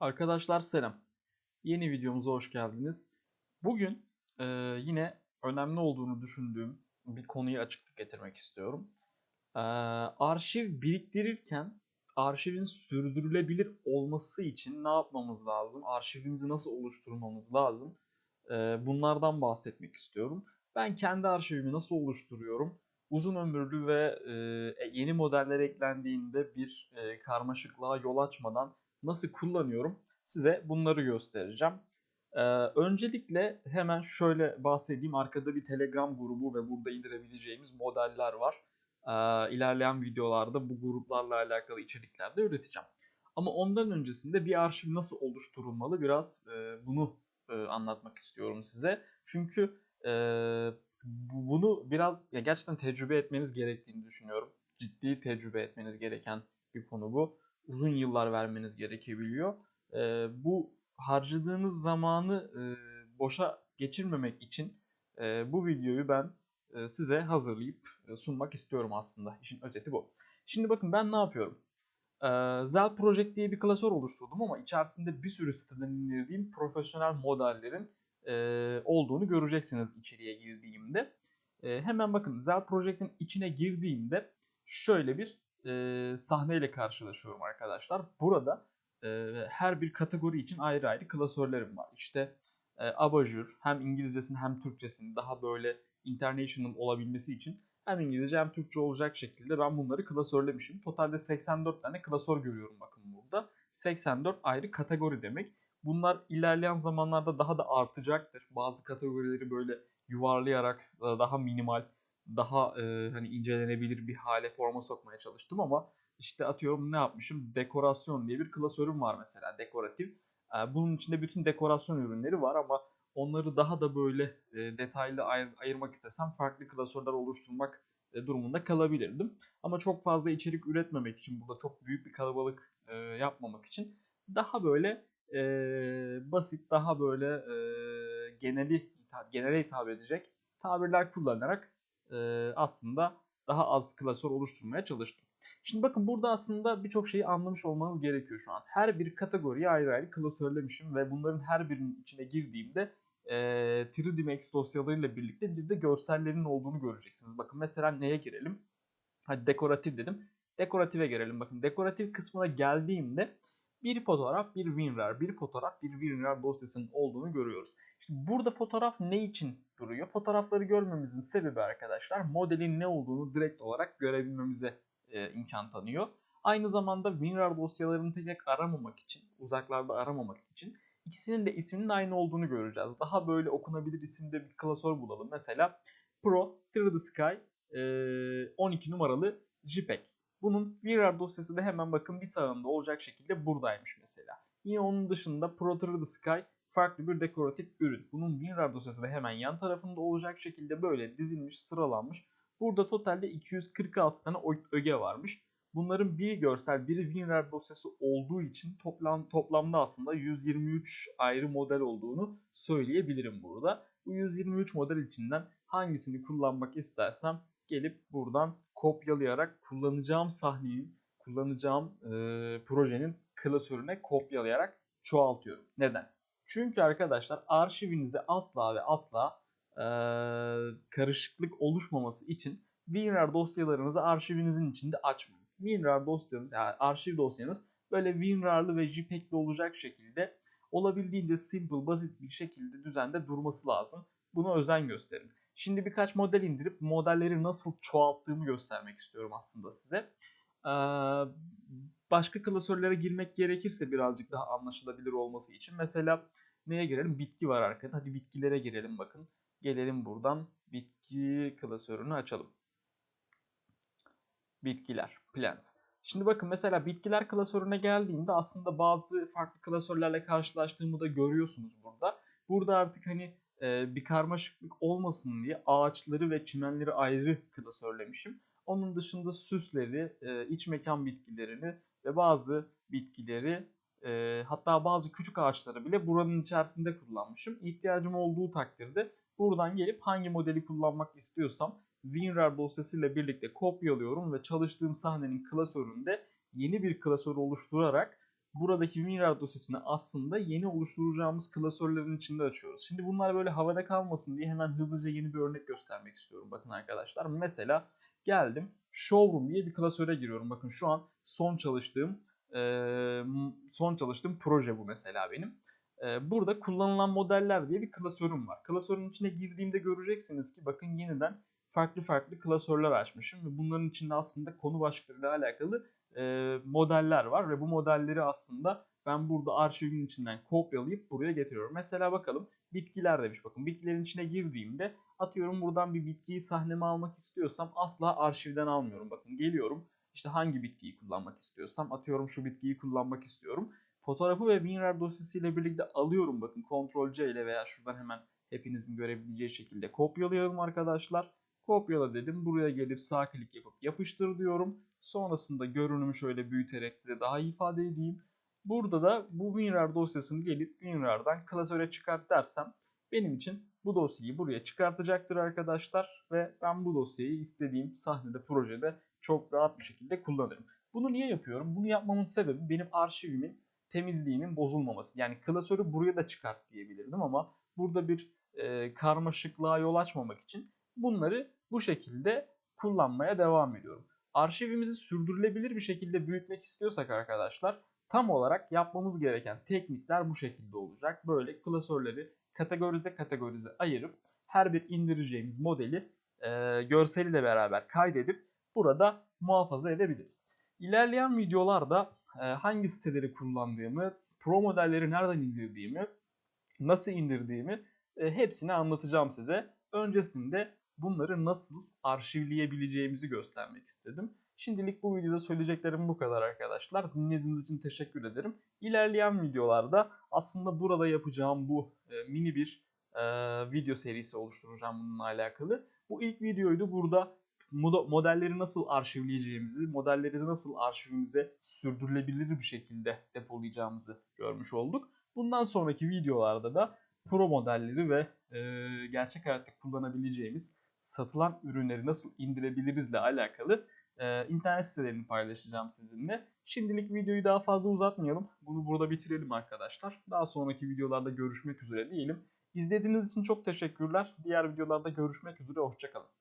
Arkadaşlar selam. Yeni videomuza hoş geldiniz. Bugün e, yine önemli olduğunu düşündüğüm bir konuyu açıklık getirmek istiyorum. E, arşiv biriktirirken arşivin sürdürülebilir olması için ne yapmamız lazım? Arşivimizi nasıl oluşturmamız lazım? E, bunlardan bahsetmek istiyorum. Ben kendi arşivimi nasıl oluşturuyorum? Uzun ömürlü ve e, yeni modeller eklendiğinde bir e, karmaşıklığa yol açmadan nasıl kullanıyorum size bunları göstereceğim. Ee, öncelikle hemen şöyle bahsedeyim. Arkada bir Telegram grubu ve burada indirebileceğimiz modeller var. Ee, ilerleyen videolarda bu gruplarla alakalı içerikler de üreteceğim. Ama ondan öncesinde bir arşiv nasıl oluşturulmalı biraz e, bunu e, anlatmak istiyorum size. Çünkü e, bunu biraz ya gerçekten tecrübe etmeniz gerektiğini düşünüyorum. Ciddi tecrübe etmeniz gereken bir konu bu uzun yıllar vermeniz gerekebiliyor. E, bu harcadığınız zamanı e, boşa geçirmemek için e, bu videoyu ben e, size hazırlayıp e, sunmak istiyorum aslında. İşin özeti bu. Şimdi bakın ben ne yapıyorum? E, Zel Project diye bir klasör oluşturdum ama içerisinde bir sürü siteden indirdiğim profesyonel modellerin e, olduğunu göreceksiniz içeriye girdiğimde. E, hemen bakın Zel Project'in içine girdiğimde şöyle bir e, sahneyle karşılaşıyorum arkadaşlar. Burada e, her bir kategori için ayrı ayrı klasörlerim var. İşte e, abajur hem İngilizcesini hem Türkçesini daha böyle international olabilmesi için hem İngilizce hem Türkçe olacak şekilde ben bunları klasörlemişim. Totalde 84 tane klasör görüyorum bakın burada. 84 ayrı kategori demek. Bunlar ilerleyen zamanlarda daha da artacaktır. Bazı kategorileri böyle yuvarlayarak daha minimal daha e, hani incelenebilir bir hale forma sokmaya çalıştım ama işte atıyorum ne yapmışım? Dekorasyon diye bir klasörüm var mesela dekoratif. E, bunun içinde bütün dekorasyon ürünleri var ama onları daha da böyle e, detaylı ayır, ayırmak istesem farklı klasörler oluşturmak e, durumunda kalabilirdim. Ama çok fazla içerik üretmemek için burada çok büyük bir kalabalık e, yapmamak için daha böyle e, basit, daha böyle e, geneli genele hitap edecek tabirler kullanarak e, aslında daha az klasör oluşturmaya çalıştım. Şimdi bakın burada aslında birçok şeyi anlamış olmanız gerekiyor şu an. Her bir kategoriyi ayrı ayrı klasörlemişim ve bunların her birinin içine girdiğimde e, 3D Max dosyalarıyla birlikte bir de görsellerin olduğunu göreceksiniz. Bakın mesela neye girelim? Hadi dekoratif dedim. Dekorative girelim. Bakın dekoratif kısmına geldiğimde bir fotoğraf, bir WinRAR, bir fotoğraf, bir WinRAR dosyasının olduğunu görüyoruz. Şimdi burada fotoğraf ne için duruyor? Fotoğrafları görmemizin sebebi arkadaşlar modelin ne olduğunu direkt olarak görebilmemize e, imkan tanıyor. Aynı zamanda WinRAR dosyalarını tek tek aramamak için, uzaklarda aramamak için ikisinin de isminin aynı olduğunu göreceğiz. Daha böyle okunabilir isimde bir klasör bulalım. Mesela Pro 3D Sky e, 12 numaralı JPEG. Bunun WinRAR dosyası da hemen bakın bir sağında olacak şekilde buradaymış mesela. Yine onun dışında Pro 3D Sky farklı bir dekoratif ürün. Bunun WinRAR dosyası da hemen yan tarafında olacak şekilde böyle dizilmiş, sıralanmış. Burada totalde 246 tane öge varmış. Bunların biri görsel, biri WinRAR dosyası olduğu için toplam toplamda aslında 123 ayrı model olduğunu söyleyebilirim burada. Bu 123 model içinden hangisini kullanmak istersem gelip buradan kopyalayarak kullanacağım sahnenin, kullanacağım e, projenin klasörüne kopyalayarak çoğaltıyorum. Neden? Çünkü arkadaşlar arşivinizde asla ve asla e, karışıklık oluşmaması için WinRAR dosyalarınızı arşivinizin içinde açmayın. WinRAR dosyanız yani arşiv dosyanız böyle WinRAR'lı ve JPEG'li olacak şekilde olabildiğince simple, basit bir şekilde düzende durması lazım. Buna özen gösterin. Şimdi birkaç model indirip modelleri nasıl çoğalttığımı göstermek istiyorum aslında size. Ee, başka klasörlere girmek gerekirse birazcık daha anlaşılabilir olması için mesela neye girelim? Bitki var arkada. Hadi bitkilere girelim bakın. Gelelim buradan bitki klasörünü açalım. Bitkiler, plants. Şimdi bakın mesela bitkiler klasörüne geldiğimde aslında bazı farklı klasörlerle karşılaştığımı da görüyorsunuz burada. Burada artık hani e, bir karmaşıklık olmasın diye ağaçları ve çimenleri ayrı klasörlemişim. Onun dışında süsleri, e, iç mekan bitkilerini ve bazı bitkileri e, hatta bazı küçük ağaçları bile buranın içerisinde kullanmışım. İhtiyacım olduğu takdirde buradan gelip hangi modeli kullanmak istiyorsam WinRAR dosyasıyla birlikte kopyalıyorum ve çalıştığım sahnenin klasöründe yeni bir klasör oluşturarak buradaki WinRAR dosyasını aslında yeni oluşturacağımız klasörlerin içinde açıyoruz. Şimdi bunlar böyle havada kalmasın diye hemen hızlıca yeni bir örnek göstermek istiyorum. Bakın arkadaşlar mesela geldim Showroom diye bir klasöre giriyorum. Bakın şu an son çalıştığım eee, son çalıştığım proje bu mesela benim. Eee, Burada kullanılan modeller diye bir klasörüm var. Klasörün içine girdiğimde göreceksiniz ki bakın yeniden farklı farklı klasörler açmışım ve bunların içinde aslında konu başlıklarıyla alakalı e, modeller var ve bu modelleri aslında ben burada arşivin içinden kopyalayıp buraya getiriyorum. Mesela bakalım bitkiler demiş bakın bitkilerin içine girdiğimde atıyorum buradan bir bitkiyi sahneme almak istiyorsam asla arşivden almıyorum. Bakın geliyorum işte hangi bitkiyi kullanmak istiyorsam atıyorum şu bitkiyi kullanmak istiyorum. Fotoğrafı ve WinRAR dosyası ile birlikte alıyorum bakın Ctrl C ile veya şuradan hemen hepinizin görebileceği şekilde kopyalayalım arkadaşlar. Kopyala dedim. Buraya gelip sağ klik yapıp yapıştır diyorum. Sonrasında görünümü şöyle büyüterek size daha iyi ifade edeyim. Burada da bu WinRAR dosyasını gelip WinRAR'dan klasöre çıkart dersem benim için bu dosyayı buraya çıkartacaktır arkadaşlar. Ve ben bu dosyayı istediğim sahnede, projede çok rahat bir şekilde kullanırım. Bunu niye yapıyorum? Bunu yapmamın sebebi benim arşivimin temizliğinin bozulmaması. Yani klasörü buraya da çıkart diyebilirdim ama burada bir e, karmaşıklığa yol açmamak için bunları bu şekilde kullanmaya devam ediyorum. Arşivimizi sürdürülebilir bir şekilde büyütmek istiyorsak arkadaşlar tam olarak yapmamız gereken teknikler bu şekilde olacak. Böyle klasörleri kategorize kategorize ayırıp her bir indireceğimiz modeli e, görseliyle beraber kaydedip burada muhafaza edebiliriz. İlerleyen videolarda e, hangi siteleri kullandığımı, pro modelleri nereden indirdiğimi, nasıl indirdiğimi e, hepsini anlatacağım size. Öncesinde bunları nasıl arşivleyebileceğimizi göstermek istedim. Şimdilik bu videoda söyleyeceklerim bu kadar arkadaşlar. Dinlediğiniz için teşekkür ederim. İlerleyen videolarda aslında burada yapacağım bu e, mini bir video serisi oluşturacağım bununla alakalı. Bu ilk videoydu. Burada modelleri nasıl arşivleyeceğimizi, modelleri nasıl arşivimize sürdürülebilir bir şekilde depolayacağımızı görmüş olduk. Bundan sonraki videolarda da pro modelleri ve e, gerçek hayatta kullanabileceğimiz satılan ürünleri nasıl indirebilirizle alakalı e, internet sitelerini paylaşacağım sizinle. Şimdilik videoyu daha fazla uzatmayalım. Bunu burada bitirelim arkadaşlar. Daha sonraki videolarda görüşmek üzere diyelim. İzlediğiniz için çok teşekkürler. Diğer videolarda görüşmek üzere. Hoşçakalın.